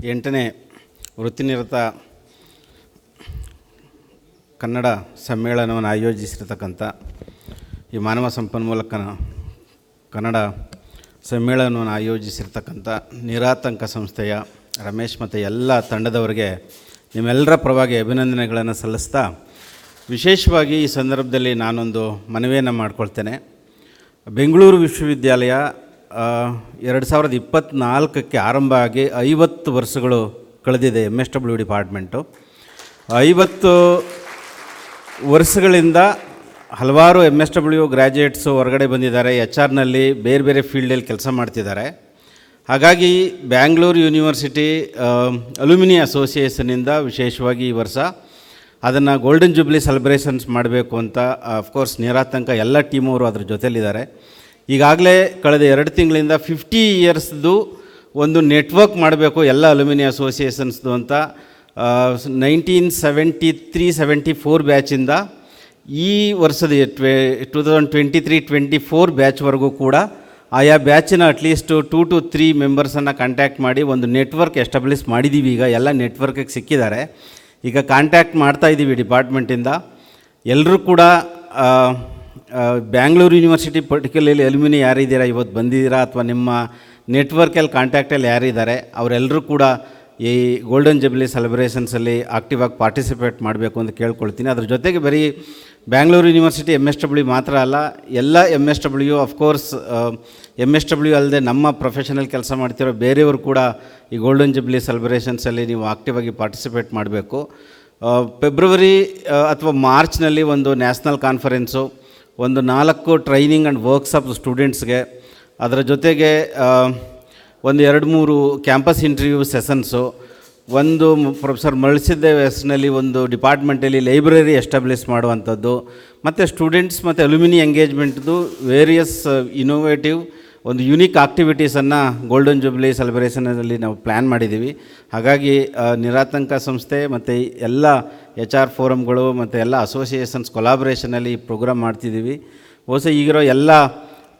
ಎಂಟನೇ ವೃತ್ತಿನಿರತ ಕನ್ನಡ ಸಮ್ಮೇಳನವನ್ನು ಆಯೋಜಿಸಿರ್ತಕ್ಕಂಥ ಈ ಮಾನವ ಸಂಪನ್ಮೂಲ ಕನ ಕನ್ನಡ ಸಮ್ಮೇಳನವನ್ನು ಆಯೋಜಿಸಿರ್ತಕ್ಕಂಥ ನಿರಾತಂಕ ಸಂಸ್ಥೆಯ ರಮೇಶ್ ಮತ್ತು ಎಲ್ಲ ತಂಡದವರಿಗೆ ನಿಮ್ಮೆಲ್ಲರ ಪರವಾಗಿ ಅಭಿನಂದನೆಗಳನ್ನು ಸಲ್ಲಿಸ್ತಾ ವಿಶೇಷವಾಗಿ ಈ ಸಂದರ್ಭದಲ್ಲಿ ನಾನೊಂದು ಮನವಿಯನ್ನು ಮಾಡಿಕೊಳ್ತೇನೆ. ಬೆಂಗಳೂರು ವಿಶ್ವವಿದ್ಯಾಲಯ ಎರಡು ಸಾವಿರದ ಇಪ್ಪತ್ತ್ನಾಲ್ಕಕ್ಕೆ ಆರಂಭ ಆಗಿ ಐವತ್ತು ವರ್ಷಗಳು ಕಳೆದಿದೆ ಎಂ ಎಸ್ ಡಬ್ಲ್ಯೂ ಡಿಪಾರ್ಟ್ಮೆಂಟು. ಐವತ್ತು ವರ್ಷಗಳಿಂದ ಹಲವಾರು ಎಂ ಎಸ್ ಡಬ್ಲ್ಯೂ ಗ್ರ್ಯಾಜುಯೇಟ್ಸು ಹೊರಗಡೆ ಬಂದಿದ್ದಾರೆ. ಎಚ್ ಆರ್ನಲ್ಲಿ ಬೇರೆ ಬೇರೆ ಫೀಲ್ಡಲ್ಲಿ ಕೆಲಸ ಮಾಡ್ತಿದ್ದಾರೆ. ಹಾಗಾಗಿ ಬ್ಯಾಂಗ್ಳೂರು ಯೂನಿವರ್ಸಿಟಿ ಅಲ್ಯೂಮಿನಿ ಅಸೋಸಿಯೇಷನಿಂದ ವಿಶೇಷವಾಗಿ ಈ ವರ್ಷ ಅದನ್ನು ಗೋಲ್ಡನ್ ಜೂಬ್ಲಿ ಸೆಲೆಬ್ರೇಷನ್ಸ್ ಮಾಡಬೇಕು ಅಂತ ಅಫ್ಕೋರ್ಸ್ ನಿರಾತಂಕ ಎಲ್ಲ ಟೀಮವರು ಅದ್ರ ಜೊತೆಲಿದ್ದಾರೆ. ಈಗಾಗಲೇ ಕಳೆದ ಎರಡು ತಿಂಗಳಿಂದ ಫಿಫ್ಟಿ ಇಯರ್ಸ್ದು ಒಂದು ನೆಟ್ವರ್ಕ್ ಮಾಡಬೇಕು ಎಲ್ಲ ಅಲ್ಯೂಮಿನಿ ಅಸೋಸಿಯೇಷನ್ಸ್ದು ಅಂತ. Nineteen seventy three seventy four ಬ್ಯಾಚಿಂದ ಈ ವರ್ಷದ ಟ್ವೆ two thousand twenty three twenty four ಬ್ಯಾಚ್ವರೆಗೂ ಕೂಡ ಆಯಾ ಬ್ಯಾಚಿನ at least two to three ಮೆಂಬರ್ಸನ್ನು contact ಮಾಡಿ ಒಂದು ನೆಟ್ವರ್ಕ್ ಎಸ್ಟಾಬ್ಲಿಷ್ ಮಾಡಿದ್ದೀವಿ ಈಗ. ಎಲ್ಲ ನೆಟ್ವರ್ಕಿಗೆ ಸಿಕ್ಕಿದ್ದಾರೆ. ಈಗ ಕಾಂಟ್ಯಾಕ್ಟ್ ಮಾಡ್ತಾ ಇದ್ದೀವಿ ಡಿಪಾರ್ಟ್ಮೆಂಟಿಂದ ಎಲ್ಲರೂ ಕೂಡ ಬ್ಯಾಂಗ್ಳೂರು ಯೂನಿವರ್ಸಿಟಿ ಪರ್ಟಿಕ್ಯುಲರ್ಲಿ ಅಲ್ಯೂಮಿನಿ ಯಾರಿದ್ದೀರಾ? ಇವತ್ತು ಬಂದಿದ್ದೀರಾ? ಅಥವಾ ನಿಮ್ಮ ನೆಟ್ವರ್ಕಲ್ಲಿ ಕಾಂಟ್ಯಾಕ್ಟಲ್ಲಿ ಯಾರಿದ್ದಾರೆ? ಅವರೆಲ್ಲರೂ ಕೂಡ ಈ ಗೋಲ್ಡನ್ ಜಬ್ಲಿ ಸೆಲೆಬ್ರೇಷನ್ಸಲ್ಲಿ ಆಕ್ಟಿವ್ ಆಗಿ ಪಾರ್ಟಿಸಿಪೇಟ್ ಮಾಡಬೇಕು ಅಂತ ಕೇಳ್ಕೊಳ್ತೀನಿ. ಅದ್ರ ಜೊತೆಗೆ ಬರೀ Bangalore university M S W ಮಾತ್ರ ಅಲ್ಲ, ಎಲ್ಲ M S W of course M S W ಅಲ್ಲದೆ ನಮ್ಮ ಪ್ರೊಫೆಷನಲ್ ಕೆಲಸ ಮಾಡ್ತಿರೋ ಬೇರೆಯವರು ಕೂಡ ಈ ಗೋಲ್ಡನ್ ಜಬ್ಲಿ ಸೆಲೆಬ್ರೇಷನ್ಸಲ್ಲಿ ನೀವು ಆಕ್ಟಿವ್ ಆಗಿ ಪಾರ್ಟಿಸಿಪೇಟ್ ಮಾಡಬೇಕು. ಫೆಬ್ರವರಿ ಅಥವಾ ಮಾರ್ಚ್ನಲ್ಲಿ ಒಂದು ನ್ಯಾಷನಲ್ ಕಾನ್ಫರೆನ್ಸು ಒಂದು ನಾಲ್ಕು ಟ್ರೈನಿಂಗ್ ಆ್ಯಂಡ್ ವರ್ಕ್ಸಾಪ್ ಸ್ಟೂಡೆಂಟ್ಸ್ಗೆ ಅದರ ಜೊತೆಗೆ ಒಂದು ಎರಡು ಮೂರು ಕ್ಯಾಂಪಸ್ ಇಂಟರ್ವ್ಯೂ ಸೆಷನ್ಸು ಒಂದು ಪ್ರೊಫೆಸರ್ ಮಳಸಿದ್ದೇವೆ ಹೆಸರಿನಲ್ಲಿ ಒಂದು ಡಿಪಾರ್ಟ್ಮೆಂಟಲ್ಲಿ ಲೈಬ್ರರಿ ಎಸ್ಟಾಬ್ಲಿಷ್ ಮಾಡುವಂಥದ್ದು, ಮತ್ತು ಸ್ಟೂಡೆಂಟ್ಸ್ ಮತ್ತು ಅಲ್ಯೂಮಿನಿ ಎಂಗೇಜ್ಮೆಂಟ್ದು ವೇರಿಯಸ್ ಇನೋವೇಟಿವ್ ಒಂದು ಯುನೀಕ್ ಆಕ್ಟಿವಿಟೀಸನ್ನು ಗೋಲ್ಡನ್ ಜುಬ್ಲಿ ಸೆಲೆಬ್ರೇಷನಲ್ಲಿ ನಾವು ಪ್ಲ್ಯಾನ್ ಮಾಡಿದ್ದೀವಿ. ಹಾಗಾಗಿ ನಿರಾತಂಕ ಸಂಸ್ಥೆ ಮತ್ತು ಎಲ್ಲ ಎಚ್ ಆರ್ ಫೋರಮ್ಗಳು ಮತ್ತು ಎಲ್ಲ ಅಸೋಸಿಯೇಷನ್ಸ್ ಕೊಲಾಬ್ರೇಷನಲ್ಲಿ ಈ ಪ್ರೋಗ್ರಾಮ್ ಮಾಡ್ತಿದ್ದೀವಿ. ಬಹುಶಃ ಈಗಿರೋ ಎಲ್ಲ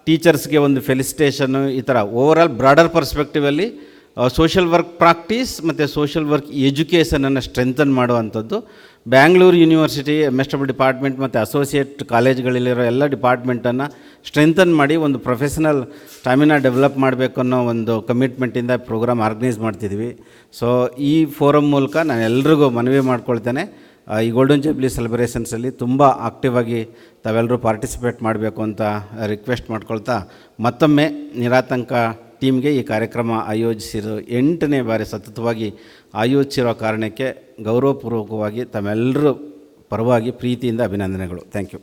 ಟೀಚರ್ಸ್ಗೆ ಒಂದು ಫೆಲಿಸಿಟೇಷನ್ನು ಈ ಥರ ಓವರಾಲ್ ಬ್ರಾಡರ್ ಪರ್ಸ್ಪೆಕ್ಟಿವಲ್ಲಿ ಸೋಷಿಯಲ್ ವರ್ಕ್ ಪ್ರಾಕ್ಟೀಸ್ ಮತ್ತು ಸೋಷಿಯಲ್ ವರ್ಕ್ ಎಜುಕೇಷನನ್ನು ಸ್ಟ್ರೆಂಥನ್ ಮಾಡುವಂಥದ್ದು. Bangalore university M S W department ಮತ್ತು ಅಸೋಸಿಯೇಟ್ ಕಾಲೇಜ್ಗಳಲ್ಲಿರೋ ಎಲ್ಲ ಡಿಪಾರ್ಟ್ಮೆಂಟನ್ನು ಸ್ಟ್ರೆಂಥನ್ ಮಾಡಿ ಒಂದು ಪ್ರೊಫೆಷನಲ್ ಸ್ಟಾಮಿನಾ ಡೆವಲಪ್ ಮಾಡಬೇಕು ಅನ್ನೋ ಒಂದು ಕಮಿಟ್ಮೆಂಟಿಂದ ಪ್ರೋಗ್ರಾಮ್ ಆರ್ಗನೈಸ್ ಮಾಡ್ತಿದ್ದೀವಿ. ಸೊ ಈ ಫೋರಮ್ ಮೂಲಕ ನಾನು ಎಲ್ರಿಗೂ ಮನವಿ ಮಾಡ್ಕೊಳ್ತೇನೆ. ಈ ಗೋಲ್ಡನ್ ಜೂಬ್ಲಿ ಸೆಲೆಬ್ರೇಷನ್ಸಲ್ಲಿ ತುಂಬ ಆಕ್ಟಿವ್ ಆಗಿ ತಾವೆಲ್ಲರೂ ಪಾರ್ಟಿಸಿಪೇಟ್ ಮಾಡಬೇಕು ಅಂತ ರಿಕ್ವೆಸ್ಟ್ ಮಾಡ್ಕೊಳ್ತಾ ಮತ್ತೊಮ್ಮೆ ನಿರಾತಂಕ ಟೀಮ್ಗೆ ಈ ಕಾರ್ಯಕ್ರಮ ಆಯೋಜಿಸಿರೋ ಎಂಟನೇ ಬಾರಿ ಸತತವಾಗಿ ಆಯೋಜಿಸಿರೋ ಕಾರಣಕ್ಕೆ ಗೌರವಪೂರ್ವಕವಾಗಿ ತಮ್ಮೆಲ್ಲರೂ ಪರವಾಗಿ ಪ್ರೀತಿಯಿಂದ ಅಭಿನಂದನೆಗಳು. Thank you